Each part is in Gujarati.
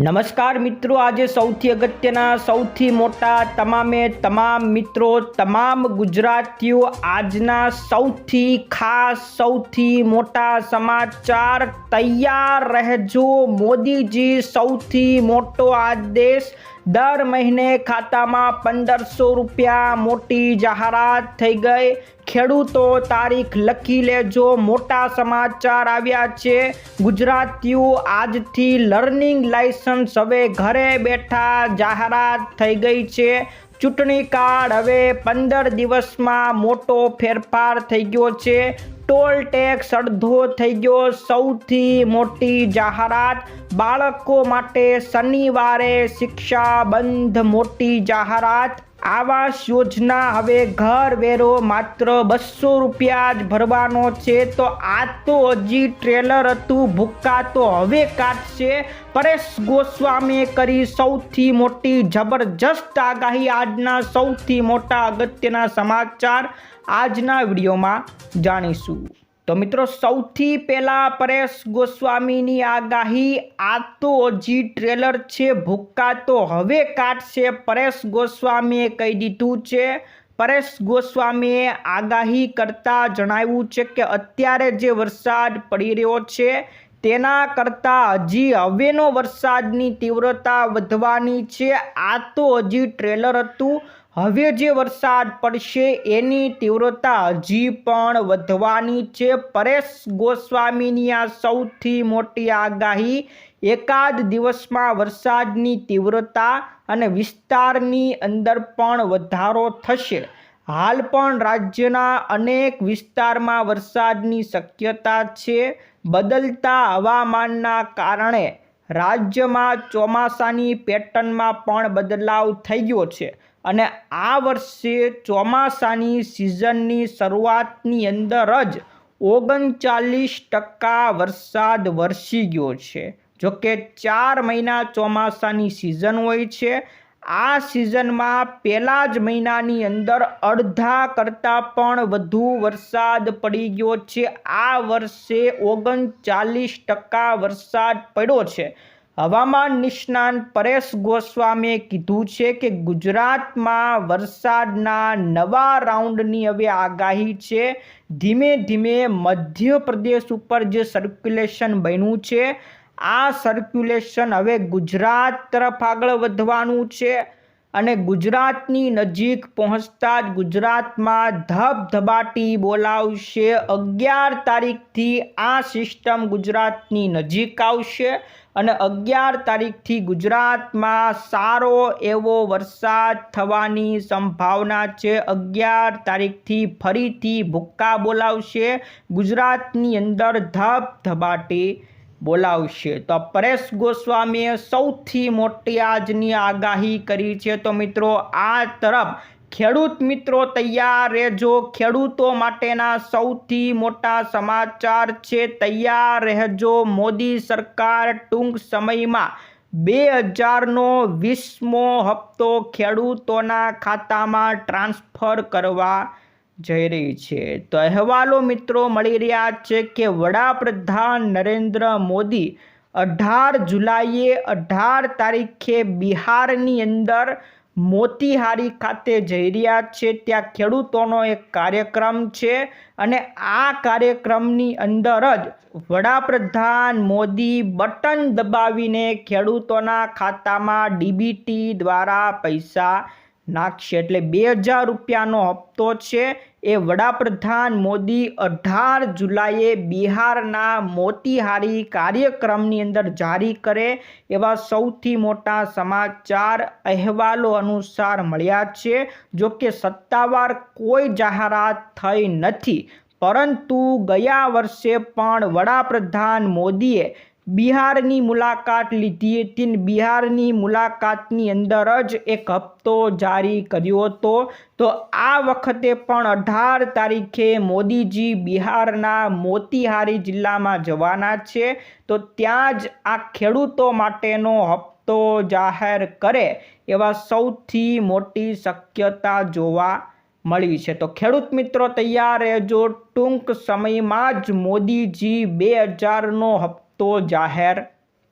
નમસ્કાર મિત્રો, આજે સૌથી અગત્યના, સૌથી મોટા, તમામે તમામ મિત્રો, તમામ ગુજરાતીઓ આજના સૌથી ખાસ, સૌથી મોટા સમાચાર તૈયાર રહેજો. મોદીજી સૌથી મોટો આદેશ દર મહિને ખાતામાં પંદરસો રૂપિયા મોટી જાહેરાત થઈ ગઈ. ખેડૂતો તારીખ લખી લેજો. મોટા સમાચાર આવ્યા છે. ગુજરાતીઓ આજથી લર્નિંગ લાયસન્સ હવે ઘરે બેઠા જાહેરાત થઈ ગઈ છે. ચૂંટણી કાર્ડ હવે પંદર દિવસમાં મોટો ફેરફાર થઈ ગયો છે. ટોલ ટેક્સ અડધો થઈ ગયો. સૌથી મોટી જાહેરાત. બાળકો માટે શનિવારે શિક્ષા બંધ મોટી જાહેરાત. આવાસ યોજના હવે ઘર વેરો માત્ર બસો રૂપિયા જ ભરવાનો છે, તો આ તો હજી ટ્રેલર હતું, ભૂક્કા તો હવે કાઢશે. પરેશ ગોસ્વામીએ કરી સૌથી મોટી જબરજસ્ત આગાહી, આજના સૌથી મોટા અગત્યના સમાચાર આજના વિડીયોમાં જાણીશું. તો મિત્રો, સૌથી પહેલાં પરેશ ગોસ્વામીની આગાહી, આ તો હજી ટ્રેલર છે, ભૂક્કા તો હવે કાઢશે. પરેશ ગોસ્વામીએ કહી દીધું છે. પરેશ ગોસ્વામીએ આગાહી કરતા જણાવ્યું છે કે અત્યારે જે વરસાદ પડી રહ્યો છે, તેના કરતાં હજી હવેનો વરસાદની તીવ્રતા વધવાની છે. આ તો હજી ટ્રેલર હતું. હવે જે વરસાદ પડશે એની તીવ્રતા હજી પણ વધવાની છે. પરેશ ગોસ્વામીની આ સૌથી મોટી આગાહી, એકાદ દિવસમાં વરસાદની તીવ્રતા અને વિસ્તારની અંદર પણ વધારો થશે. હાલ પણ રાજ્યના અનેક વિસ્તારમાં વરસાદની શક્યતા છે. બદલતા હવામાનના કારણે રાજ્યમાં ચોમાસાની પેટર્નમાં પણ બદલાવ થઈ ગયો છે. અને આ વર્ષે ચોમાસાની સિઝનની શરૂઆતની અંદર જ ઓગણચાલીસ ટકા વરસાદ વરસી ગયો છે. જોકે ચાર મહિના ચોમાસાની સિઝન હોય છે. આ સિઝનમાં પહેલા જ મહિનાની અંદર અડધા કરતાં પણ વધુ વરસાદ પડી ગયો છે. આ વર્ષે ઓગણચાલીસ ટકા વરસાદ પડ્યો છે. હવામાન નિષ્ણાંત પરેશ ગોસ્વામીએ કીધું છે કે ગુજરાતમાં વરસાદના નવા રાઉન્ડની હવે આગાહી છે. ધીમે ધીમે મધ્યપ્રદેશ ઉપર જે સર્ક્યુલેશન બન્યું છે, આ સર્ક્યુલેશન હવે ગુજરાત તરફ આગળ વધવાનું છે. અને ગુજરાતની નજીક પહોંચતા જ ગુજરાતમાં ધબધબાટી બોલાવશે. અગિયાર તારીખથી આ સિસ્ટમ ગુજરાતની નજીક આવશે અને અગિયાર તારીખથી ગુજરાતમાં સારો એવો વરસાદ થવાની સંભાવના છે. અગિયાર તારીખથી ફરીથી ભૂક્કા બોલાવશે. ગુજરાતની અંદર ધબધબાટી બોલાવશે. તો પરેશ ગોસ્વામીએ સૌથી મોટી આજની આગાહી કરી છે. તો મિત્રો, આ તરફ ખેડૂત મિત્રો તૈયાર રહેજો. ખેડૂતો માટેના સૌથી મોટા સમાચાર છે, તૈયાર રહેજો. મોદી સરકાર ટૂંક સમયમાં બે હજારનો વીસમો હપ્તો ખેડૂતોના ખાતામાં ટ્રાન્સફર કરવા જઈ રહી છે. તો અહેવાલો મિત્રો મળી રહ્યા છે કે વડાપ્રધાન નરેન્દ્ર મોદી અઢાર જુલાઈએ અઢાર તારીખે બિહારની અંદર મોતીહારી ખાતે જઈ રહ્યા છે. ત્યાં ખેડૂતોનો એક કાર્યક્રમ છે અને આ કાર્યક્રમની અંદર જ વડાપ્રધાન મોદી બટન દબાવીને ખેડૂતોના ખાતામાં ડીબીટી દ્વારા પૈસા નાખશે. એટલે બે હજાર રૂપિયાનો હપ્તો છે. એ વડાપ્રધાન મોદી અઢાર જુલાઈએ બિહારના મોતીહારી કાર્યક્રમની અંદર જારી કરે એવા સૌથી મોટા સમાચાર અહેવાલો અનુસાર મળ્યા છે, જો કે સત્તાવાર કોઈ જાહેરાત થઈ નથી. પરંતુ ગયા વર્ષે પણ વડાપ્રધાન મોદીએ બિહારની મુલાકાત લીધી હતી. બિહારની મુલાકાતની અંદર જ એક હપ્તો જારી કર્યો હતો. તો આ વખતે પણ અઢાર તારીખે મોદીજી બિહારના મોતીહારી જિલ્લામાં જવાના છે. તો ત્યાં જ આ ખેડૂતો માટેનો હપ્તો જાહેર કરે એવા સૌથી મોટી શક્યતા જોવા મળી છે. તો ખેડૂત મિત્રો, તૈયાર રહેજો. ટૂંક સમયમાં જ મોદીજી બે હજારનો હપ્તો તો જાહેર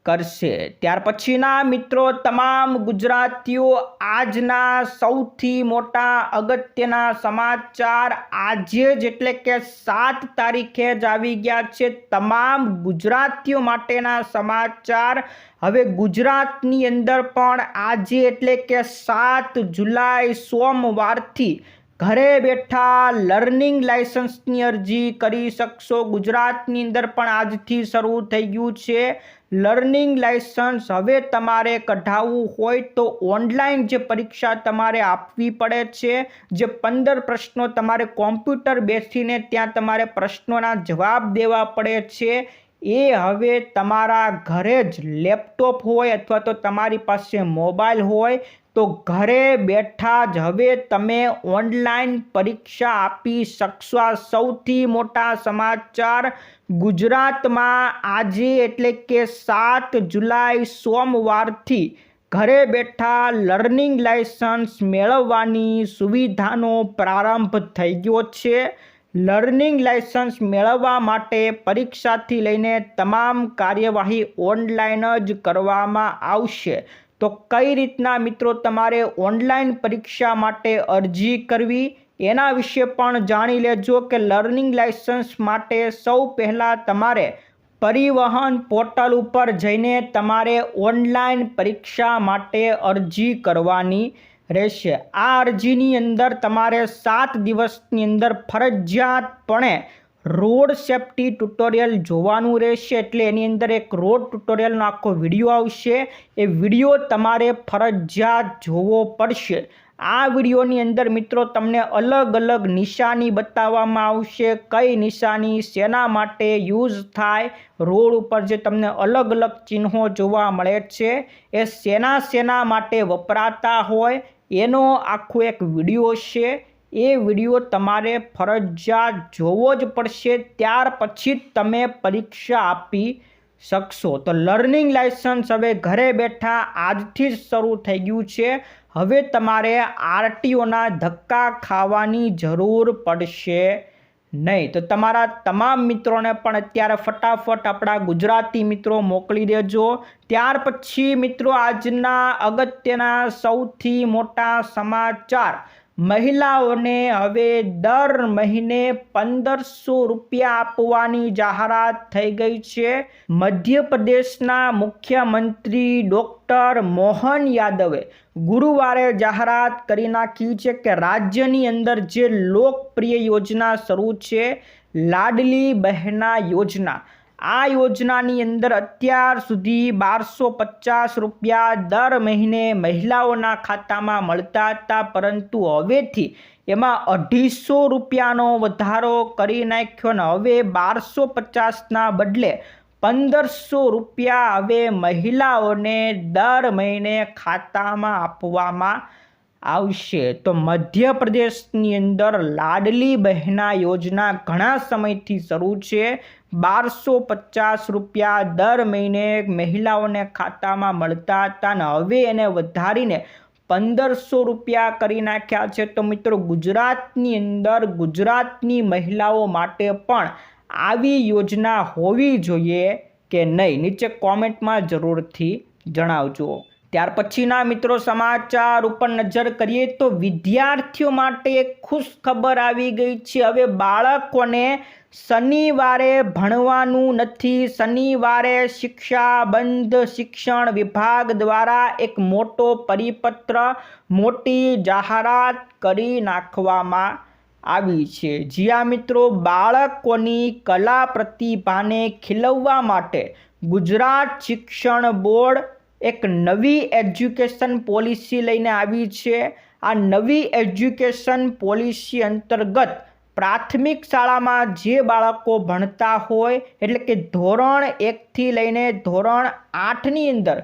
કરશે. ત્યાર પછીના મિત્રો, તમામ ગુજરાતીઓ આજના સૌથી મોટા અગત્યના સમાચાર આજે જ એટલે કે સાત તારીખે જ આવી ગયા છે. તમામ ગુજરાતીઓ માટેના સમાચાર. હવે ગુજરાતની અંદર પણ આજે એટલે કે સાત જુલાઈ સોમવારથી ઘરે બેઠા લર્નિંગ લાઇસન્સની અરજી કરી શકશો. ગુજરાતની અંદર પણ આજથી શરૂ થઈ ગયું છે લર્નિંગ લાઇસન્સ હવે તમારે કઢાવવું હોય તો ઓનલાઈન જે પરીક્ષા તમારે આપવી પડે છે, જે પંદર પ્રશ્નો તમારે કોમ્પ્યુટર બેસીને ત્યાં તમારે પ્રશ્નોના જવાબ દેવા પડે છે. એ હવે તમારા ઘરે જ લેપટોપ હોય અથવા તો તમારી પાસે મોબાઈલ હોય તો ઘરે બેઠા જ હવે તમે ઓનલાઈન પરીક્ષા આપી શકશો. સૌથી મોટા સમાચાર ગુજરાતમાં આજે એટલે કે સાત જુલાઈ સોમવારથી ઘરે બેઠા લર્નિંગ લાઇસન્સ મેળવવાની સુવિધાનો પ્રારંભ થઈ ગયો છે. લર્નિંગ લાઇસન્સ મેળવવા માટે પરીક્ષાથી લઈને તમામ કાર્યવાહી ઓનલાઈન જ કરવામાં આવશે. તો કઈ રીતના મિત્રો તમારે ઓનલાઈન પરીક્ષા માટે અરજી કરવી? એના વિશે પણ જાણી લેજો કે લર્નિંગ લાઇસન્સ માટે સૌ પહેલાં તમારે પરિવહન પોર્ટલ ઉપર જઈને તમારે ઓનલાઈન પરીક્ષા માટે અરજી કરવાની રહેશે. આ અરજીની અંદર તમારે સાત દિવસની અંદર ફરજિયાતપણે રોડ સેફટી ટ્યુટોરિયલ જોવાનું રહેશે એટલે એની અંદર એક રોડ ટ્યુટોરિયલનો આખો વીડિયો આવશે. એ વીડિયો તમારે ફરજિયાત જોવો પડશે. આ વિડીયોની અંદર મિત્રો તમને અલગ અલગ નિશાની બતાવવામાં આવશે. કઈ નિશાની શેના માટે યુઝ થાય, રોડ ઉપર જે તમને અલગ અલગ ચિહ્નો જોવા મળે છે, એ શેના શેના માટે વપરાતા હોય, એનો આખો એક વીડિયો છે. એ વીડિયો તમારે ફરજિયાત જોવો જ પડશે. ત્યાર પછી તમે પરીક્ષા આપી શકશો. તો લર્નિંગ લાઇસન્સ હવે ઘરે બેઠા આજથી જ શરૂ થઈ ગયું છે. હવે તમારે આરટીઓના ધક્કા ખાવાની જરૂર પડશે નહીં. તો તમારા તમામ મિત્રોને પણ અત્યારે ફટાફટ આપણા ગુજરાતી મિત્રો મોકલી દેજો. ત્યાર પછી મિત્રો આજના અગત્યના સૌથી મોટા સમાચાર. મહિલાઓને હવે દર મહિને પંદરસો રૂપિયા આપવાની જાહેરાત થઈ ગઈ છે. મધ્યપ્રદેશના મુખ્યમંત્રી ડૉક્ટર મોહન યાદવે ગુરુવારે જાહેરાત કરી નાખી છે કે રાજ્યની અંદર જે લોકપ્રિય યોજના શરૂ છે, લાડલી બહેના યોજના. આ યોજનાની અંદર અત્યાર સુધી બારસો પચાસ રૂપિયા દર મહિને મહિલાઓના ખાતામાં મળતા હતા, પરંતુ હવેથી એમાં અઢીસો રૂપિયાનો વધારો કરી નાખ્યો ને હવે બારસો પચાસના બદલે પંદરસો રૂપિયા હવે મહિલાઓને દર મહિને ખાતામાં આપવામાં આવશે. તો મધ્યપ્રદેશની અંદર લાડલી બહેના યોજના ઘણા સમયથી શરૂ છે. બારસો પચાસ રૂપિયા દર મહિને મહિલાઓને ખાતામાં મળતા હતા અને હવે એને વધારીને પંદરસો રૂપિયા કરી નાખ્યા છે. તો મિત્રો, ગુજરાતની અંદર ગુજરાતની મહિલાઓ માટે પણ આવી યોજના હોવી જોઈએ કે નહીં? નીચે કોમેન્ટમાં જરૂરથી જણાવજો. ત્યાર પછીના મિત્રો, સમાચાર ઉપર નજર કરીએ તો વિદ્યાર્થીઓ માટે ખુશ ખબર આવી ગઈ છે. હવે બાળકોને શનિવારે ભણવાનું નથી. શનિવારે શિક્ષા બંધ શિક્ષણ વિભાગ દ્વારા એક મોટો પરિપત્ર, મોટી જાહેરાત કરી નાખવામાં આવી છે. જ્યાં મિત્રો, બાળકોની કલા પ્રતિભાને ખીલવવા માટે ગુજરાત શિક્ષણ બોર્ડ એક નવી એજ્યુકેશન પોલિસી લઈને આવી છે. આ નવી એજ્યુકેશન પોલિસી અંતર્ગત પ્રાથમિક શાળામાં જે બાળકો ભણતા હોય, એટલે કે ધોરણ એકથી લઈને ધોરણ આઠની અંદર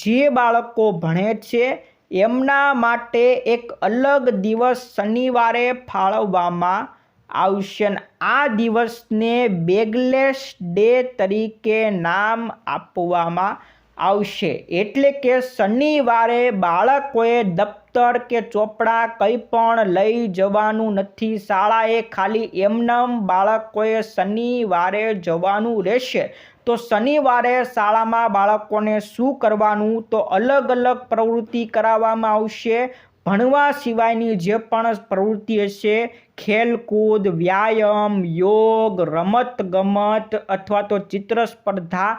જે બાળકો ભણે છે, એમના માટે એક અલગ દિવસ શનિવારે ફાળવવામાં આવશે આ દિવસને બેગલેસ ડે તરીકે નામ આપવામાં આવશે. એટલે કે શનિવારે બાળકોએ દફતર કે ચોપડા કંઈ પણ લઈ જવાનું નથી. શાળાએ ખાલી એમનેમ બાળકોએ શનિવારે જવાનું રહેશે. તો શનિવારે શાળામાં બાળકોને શું કરવાનું? તો અલગ અલગ પ્રવૃત્તિ કરાવવામાં આવશે. ભણવા સિવાયની જે પણ પ્રવૃત્તિ હશે ખેલકૂદ, વ્યાયામ, યોગ રમત ગમત અથવા તો ચિત્ર સ્પર્ધા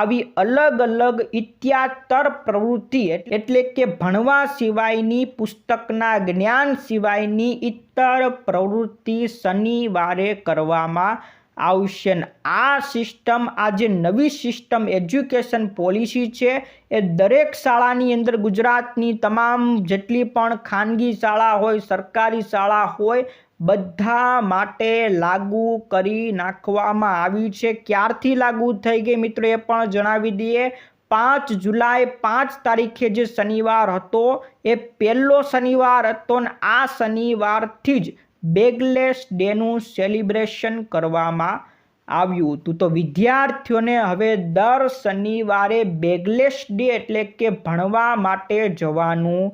આવી અલગ અલગ ઇત્યાતર પ્રવૃત્તિ એટલે કે ભણવા સિવાયની, પુસ્તકના જ્ઞાન સિવાયની ઇતર પ્રવૃત્તિ શનિવારે કરવામાં આવશે. આ સિસ્ટમ આ જે નવી સિસ્ટમ એજ્યુકેશન પોલિસી છે. એ દરેક શાળાની અંદર ગુજરાતની તમામ જેટલી પણ ખાનગી શાળા હોય, સરકારી શાળા હોય બધા માટે લાગુ કરી નાખવામાં આવી છે. ક્યારથી લાગુ થઈ ગઈ મિત્રો એ પણ જણાવી દઈએ. પાંચ જુલાઈ પાંચ તારીખે જે શનિવાર હતો, એ પહેલો શનિવાર હતો ને આ શનિવારથી જ બેગલેસ ડેનું સેલિબ્રેશન કરવામાં આવ્યું હતું. તો વિદ્યાર્થીઓને હવે દર શનિવારે બેગલેસ ડે એટલે કે ભણવા માટે જવાનું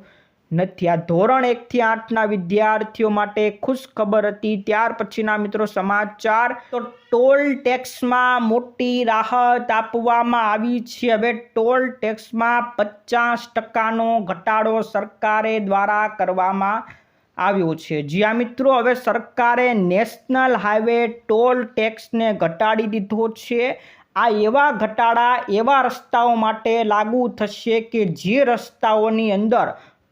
નથી. આ ધોરણ એકથી આઠના વિદ્યાર્થીઓ માટે ખુશ ખબર હતી. ત્યાર પછીના મિત્રો સમાચાર, તો ટોલ ટેક્સમાં મોટી રાહત આપવામાં આવી છે. હવે ટોલ ટેક્સમાં પચાસ ટકાનો ઘટાડો સરકારે દ્વારા કરવામાં આવ્યો છે. જ્યાં મિત્રો, હવે સરકારે નેશનલ હાઈવે ટોલ ટેક્સને ઘટાડી દીધો છે. આ એવા ઘટાડા, એવા રસ્તાઓ માટે લાગુ થશે કે જે રસ્તાઓની અંદર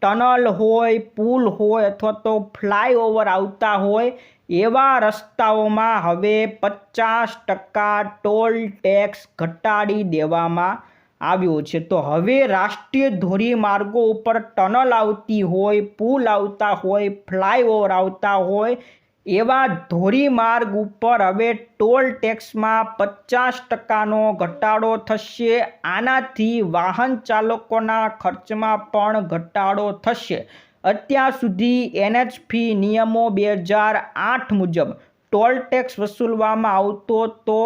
ટનલ હોય, પુલ હોય અથવા તો ફ્લાયઓવર આવતા હોય, એવા રસ્તાઓમાં હવે પચાસ ટકા ટોલ ટેક્સ ઘટાડી દેવામાં આવ્યો છે. તો હવે રાષ્ટ્રીય ધોરીમાર્ગો ઉપર ટનલ આવતી હોય, પુલ આવતા હોય, ફ્લાયઓવર આવતા હોય એવા ધોરીમાર્ગ ઉપર હવે ટોલ ટેક્સમાં પચાસ ટકાનો ઘટાડો થશે. આનાથી વાહન ચાલકોના ખર્ચમાં પણ ઘટાડો થશે. અત્યાર સુધી એનએચપી નિયમો બે હજાર આઠ મુજબ ટોલ ટેક્સ વસૂલવામાં આવતો તો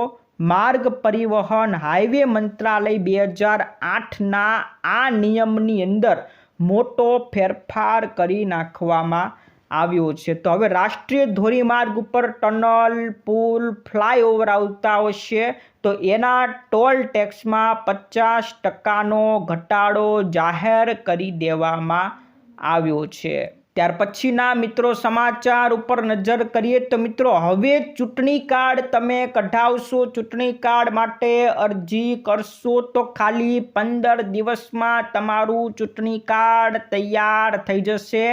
માર્ગ પરિવહન હાઈવે મંત્રાલય બે હજાર આઠના આ નિયમની અંદર મોટો ફેરફાર કરી નાખવામાં આવ્યો છે. તો હવે રાષ્ટ્રીય ધોરીમાર્ગ ઉપર ટનલ, પુલ, ફ્લાયઓવર આવતા હશે તો એના ટોલ ટેક્સમાં પચાસ ટકાનો ઘટાડો જાહેર કરી દેવામાં આવ્યો છે. ત્યાર પછીના મિત્રો સમાચાર ઉપર નજર કરીએ તો મિત્રો, હવે ચૂંટણી કાર્ડ તમે કઢાવશો. ચૂંટણી કાર્ડ માટે અરજી કરશો તો ખાલી પંદર દિવસમાં તમારું ચૂંટણી કાર્ડ તૈયાર થઈ જશે.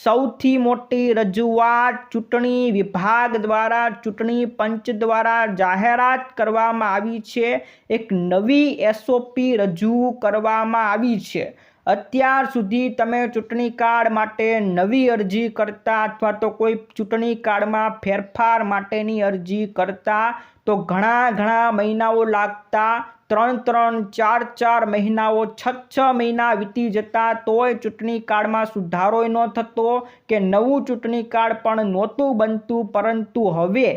સૌથી મોટી રજૂઆત ચૂંટણી વિભાગ દ્વારા, ચૂંટણી પંચ દ્વારા જાહેરાત કરવામાં આવી છે. એક નવી એસઓપી રજૂ કરવામાં આવી છે. અત્યાર સુધી તમે ચૂંટણી કાર્ડ માટે નવી અરજી કરતા અથવા તો કોઈ ચૂંટણી કાર્ડમાં ફેરફાર માટેની અરજી કરતા તો ઘણા ઘણા મહિનાઓ લાગતા ત્રણ ત્રણ ચાર ચાર મહિનાઓ છ છ મહિના વીતી જતા તોય ચૂંટણી કાર્ડમાં સુધારો ન થતો કે નવું ચૂંટણી કાર્ડ પણ નહોતું બનતું. પરંતુ હવે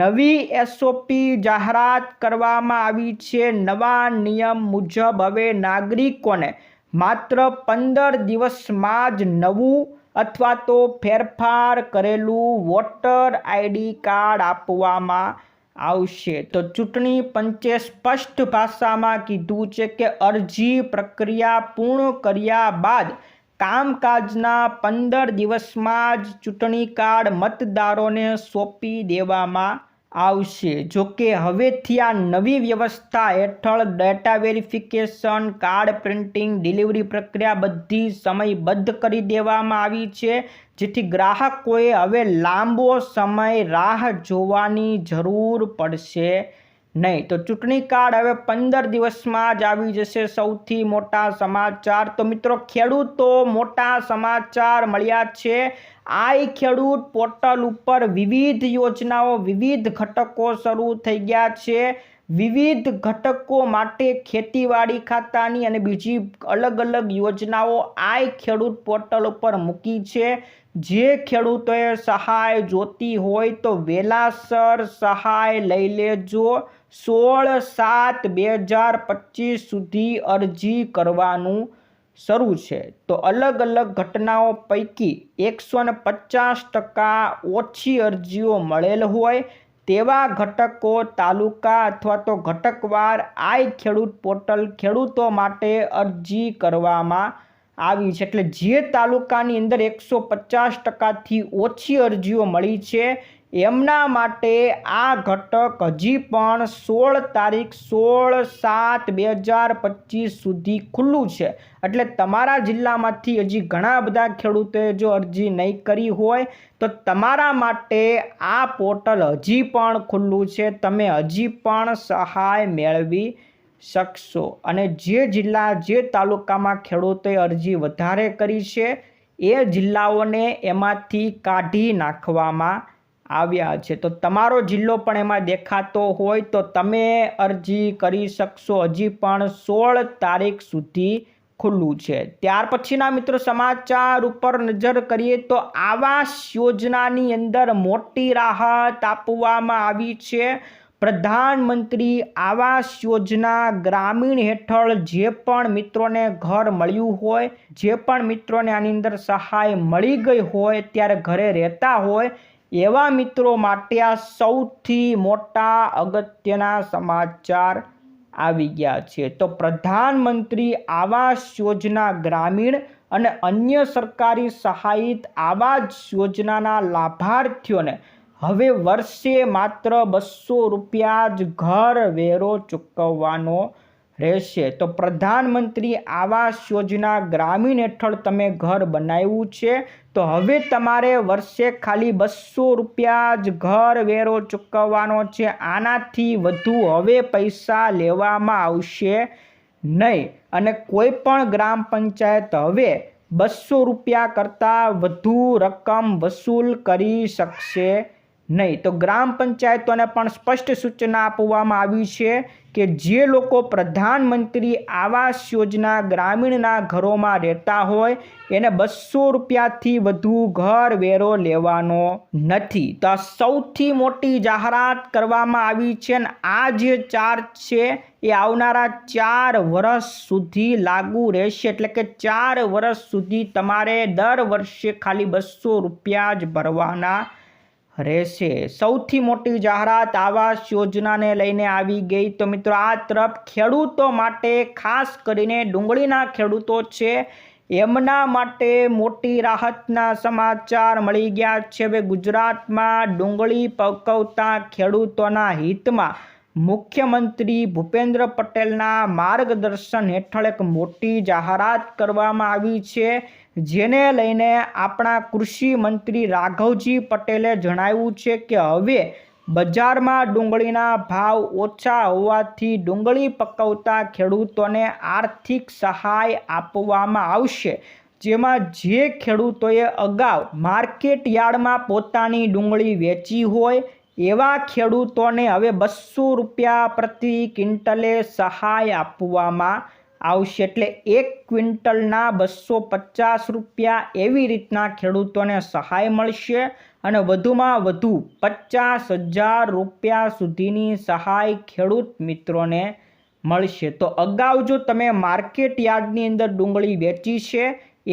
નવી એસઓપી જાહેરાત કરવામાં આવી છે. નવા નિયમ મુજબ હવે નાગરિકોને માત્ર પંદર દિવસમાં જ નવું અથવા તો ફેરફાર કરેલું વોટર આઈડી કાર્ડ આપવામાં આવશે. તો ચૂંટણી પંચે સ્પષ્ટ ભાષામાં કીધું છે કે અરજી પ્રક્રિયા પૂર્ણ કર્યા બાદ કામકાજના પંદર દિવસમાં જ ચૂંટણી કાર્ડ મતદારોને સોંપી દેવામાં આવશે. જોકે હવેથી આ નવી વ્યવસ્થા હેઠળ data verification card printing delivery પ્રક્રિયા બધી સમયબદ્ધ કરી દેવામાં આવી છે, જેથી ગ્રાહકોએ હવે લાંબો સમય રાહ જોવાની જરૂર પડશે નહીં. તો ચૂંટણી કાર્ડ હવે પંદર દિવસમાં જ આવી જશે. સૌથી મોટા સમાચાર તો મિત્રો ખેડૂતો મોટા સમાચાર મળ્યા છે. આઈ ખેડૂત પોર્ટલ ઉપર વિવિધ યોજનાઓ, વિવિધ ઘટકો શરૂ થઈ ગયા છે. વિવિધ ઘટકો માટે ખેતીવાડી ખાતાની અને બીજી અલગ અલગ યોજનાઓ આઈ ખેડૂત પોર્ટલ ઉપર મૂકી છે. જે ખેડૂતોએ સહાય જોતી હોય તો વેલાસર સહાય લઈ લેજો. સોળ સાત બે હજાર પચીસ સુધી અરજી કરવાનું. શરૂ છે. તો અલગ અલગ ઘટનાઓ પૈકી એકસો ને પચાસ ટકા ઓછી અરજીઓ મળેલ હોય તેવા ઘટકો તાલુકા અથવા તો ઘટકવાર આઈ ખેડૂત પોર્ટલ ખેડૂતો માટે અરજી કરવામાં આવી છે. એટલે જે તાલુકાની અંદર એકસો પચાસ ટકાથી ઓછી અરજીઓ મળી છે એમના માટે આ ઘટક હજી પણ સોળ તારીખ સોળ સાત બે હજાર પચીસ સુધી ખુલ્લું છે. એટલે તમારા જિલ્લામાંથી હજી ઘણા બધા ખેડૂતોએ જો અરજી નહીં કરી હોય, તો તમારા માટે આ પોર્ટલ હજી પણ ખુલ્લું છે. તમે હજી પણ સહાય મેળવી શકશો. અને જે જિલ્લા, જે તાલુકામાં ખેડૂતોએ અરજી વધારે કરી છે, એ જિલ્લાઓને એમાંથી કાઢી નાખવામાં આવ્યા છે. તો તમારો જિલ્લો પણ એમાં દેખાતો હોય તો તમે અરજી કરી શકશો. હજી પણ સોળ તારીખ સુધી ખુલ્લું છે. ત્યાર પછીના મિત્રો સમાચાર ઉપર નજર કરીએ તો આવાસ યોજનાની અંદર મોટી રાહત આપવામાં આવી છે. પ્રધાનમંત્રી આવાસ યોજના ગ્રામીણ હેઠળ જે પણ મિત્રોને ઘર મળ્યું હોય, જે પણ મિત્રોને આની અંદર સહાય મળી ગઈ હોય, ત્યારે ઘરે રહેતા હોય એવા મિત્રો માટે આ સૌથી મોટા અગત્યના સમાચાર આવી ગયા છે. તો પ્રધાનમંત્રી આવાસ યોજના ગ્રામીણ અને અન્ય સરકારી સહાયિત આવાસ યોજનાના લાભાર્થીઓને હવે વર્ષે માત્ર બસો રૂપિયા જ ઘર વેરો ચૂકવવાનો રહેશે. તો પ્રધાનમંત્રી આવાસ યોજના ગ્રામીણ હેઠળ તમે ઘર બનાવ્યું છે. તો હવે તમારે વર્ષે ખાલી બસો રૂપિયા જ ઘર વેરો ચૂકવવાનો છે. આનાથી વધુ હવે પૈસા લેવામાં આવશે નહીં. અને કોઈ પણ ગ્રામ પંચાયત હવે બસો રૂપિયા કરતાં વધુ રકમ વસૂલ કરી શકશે નહીં. તો ગ્રામ પંચાયતોને પણ સ્પષ્ટ સૂચના આપવામાં આવી છે કે જે લોકો પ્રધાનમંત્રી આવાસ યોજના ગ્રામીણના ઘરોમાં રહેતા હોય, એને બસો રૂપિયાથી વધુ ઘર વેરો લેવાનો નથી. તો સૌથી મોટી જાહેરાત કરવામાં આવી છે અને આ જે ચાર્જ છે, એ આવનારા ચાર વર્ષ સુધી લાગુ રહેશે. એટલે કે ચાર વર્ષ સુધી તમારે દર વર્ષે ખાલી બસો રૂપિયા જ ભરવાના રહેશે. સૌથી મોટી જાહેરાત આવાસ યોજનાને લઈને આવી ગઈ. તો મિત્રો, આ તરફ ખેડૂતો માટે ખાસ કરીને ડુંગળીના ખેડૂતો છે. એમના માટે મોટી રાહતના સમાચાર મળી ગયા છે. હવે ગુજરાતમાં ડુંગળી પકવતા ખેડૂતોના હિતમાં મુખ્યમંત્રી ભૂપેન્દ્ર પટેલના માર્ગદર્શન હેઠળ એક મોટી જાહેરાત કરવામાં આવી છે. જેને લઈને આપણા કૃષિ મંત્રી રાઘવજી પટેલે જણાવ્યું છે કે હવે બજારમાં ડુંગળીના ભાવ ઓછા હોવાથી ડુંગળી પકવતા ખેડૂતોને આર્થિક સહાય આપવામાં આવશે. જેમાં જે ખેડૂતોએ અગાઉ માર્કેટ યાર્ડમાં પોતાની ડુંગળી વેચી હોય, એવા ખેડૂતોને હવે બસો રૂપિયા પ્રતિ ક્વિન્ટલે સહાય આપવામાં આવશે એટલે એક ક્વિન્ટલના બસો પચાસ રૂપિયા એવી રીતના ખેડૂતોને સહાય મળશે અને વધુમાં વધુ પચાસ હજાર રૂપિયા સુધીની સહાય ખેડૂત મિત્રોને મળશે. તો અગાઉ જો તમે માર્કેટ યાર્ડની અંદર ડુંગળી વેચી છે,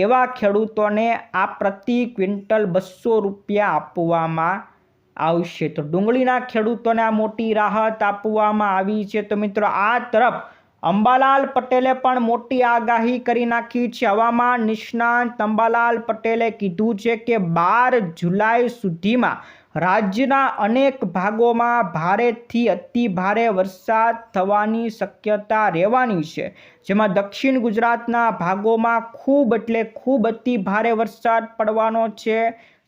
એવા ખેડૂતોને આ પ્રતિ ક્વિન્ટલ બસો રૂપિયા આપવામાં આવશે. તો ડુંગળીના ખેડૂતોને આ મોટી રાહત આપવામાં આવી છે. તો મિત્રો, આ તરફ અંબાલાલ પટેલે પણ મોટી આગાહી કરી નાખી છે. હવામાન નિષ્ણાંત અંબાલાલ પટેલે કીધું છે કે બાર જુલાઈ સુધીમાં રાજ્યના અનેક ભાગોમાં ભારેથી અતિ ભારે વરસાદ થવાની શક્યતા રહેવાની છે. જેમાં દક્ષિણ ગુજરાતના ભાગોમાં ખૂબ એટલે ખૂબ અતિ ભારે વરસાદ પડવાનો છે.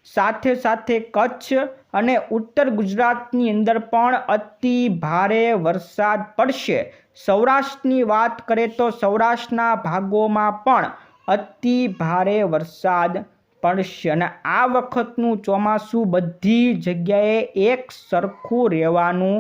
સાથે સાથે કચ્છ અને ઉત્તર ગુજરાતની અંદર પણ અતિ ભારે વરસાદ પડશે. સૌરાષ્ટ્રની વાત કરીએ તો સૌરાષ્ટ્રના ભાગોમાં પણ અતિ ભારે વરસાદ પડશે અને આ વખતનું ચોમાસું બધી જગ્યાએ એક સરખું રહેવાનું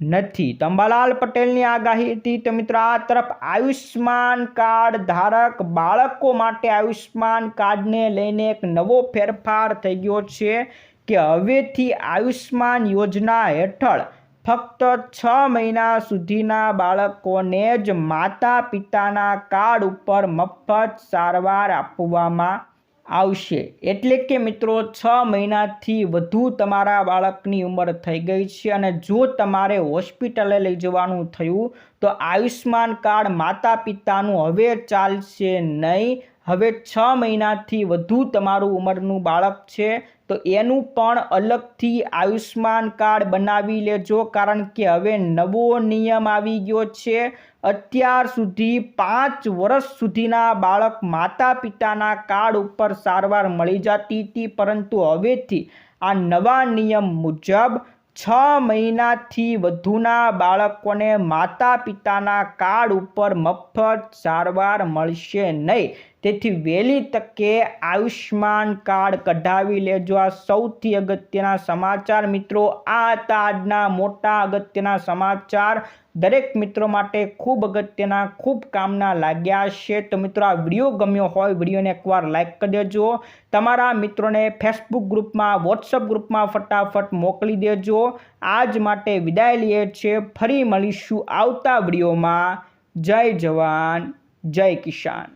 નથી. તંબાલાલ પટેલની આગાહી હતી તો મિત્રો, આ તરફ આયુષ્માન કાર્ડ ધારક બાળકો માટે આયુષ્માન કાર્ડને લઈને એક નવો ફેરફાર થઈ ગયો છે કે હવેથી આયુષ્માન યોજના હેઠળ ફક્ત છ મહિના સુધીના બાળકોને જ માતા પિતાના કાર્ડ ઉપર મફત સારવાર આપવામાં આવશે. એટલે કે મિત્રો, છ મહિનાથી વધુ તમારા બાળકની ઉંમર થઈ ગઈ છે અને જો તમારે હોસ્પિટલે લઈ જવાનું થયું, તો આયુષ્માન કાર્ડ માતા પિતાનું હવે ચાલશે નહીં. હવે છ મહિનાથી વધુ તમારું ઉંમરનું બાળક છે તો એનું પણ અલગથી આયુષ્માન કાર્ડ બનાવી લેજો, કારણ કે હવે નવો નિયમ આવી ગયો છે. અત્યાર સુધી પાંચ વર્ષ સુધીના બાળક માતા પિતાના કાર્ડ ઉપર સારવાર મળી જતી હતી, પરંતુ હવેથી આ નવા નિયમ મુજબ છ મહિનાથી વધુના બાળકોને માતા પિતાના કાર્ડ ઉપર મફત સારવાર મળશે નહીં. તેથી વહેલી તકે આયુષ્યમાન કાર્ડ કઢાવી લેજો. આ સૌથી અગત્યના સમાચાર મિત્રો, આ હતા આજના મોટા અગત્યના સમાચાર. દરેક મિત્રો માટે ખૂબ અગત્યના, ખૂબ કામના લાગ્યા છે તો મિત્રો, આ વીડિયો ગમ્યો હોય, વિડીયોને એકવાર લાઇક કરી દેજો. તમારા મિત્રોને ફેસબુક ગ્રુપમાં વોટ્સઅપ ગ્રુપમાં ફટાફટ મોકલી દેજો. આજ માટે વિદાય લઈએ છીએ. ફરી મળીશું આવતા વિડીયોમાં. જય જવાન, જય કિસાન.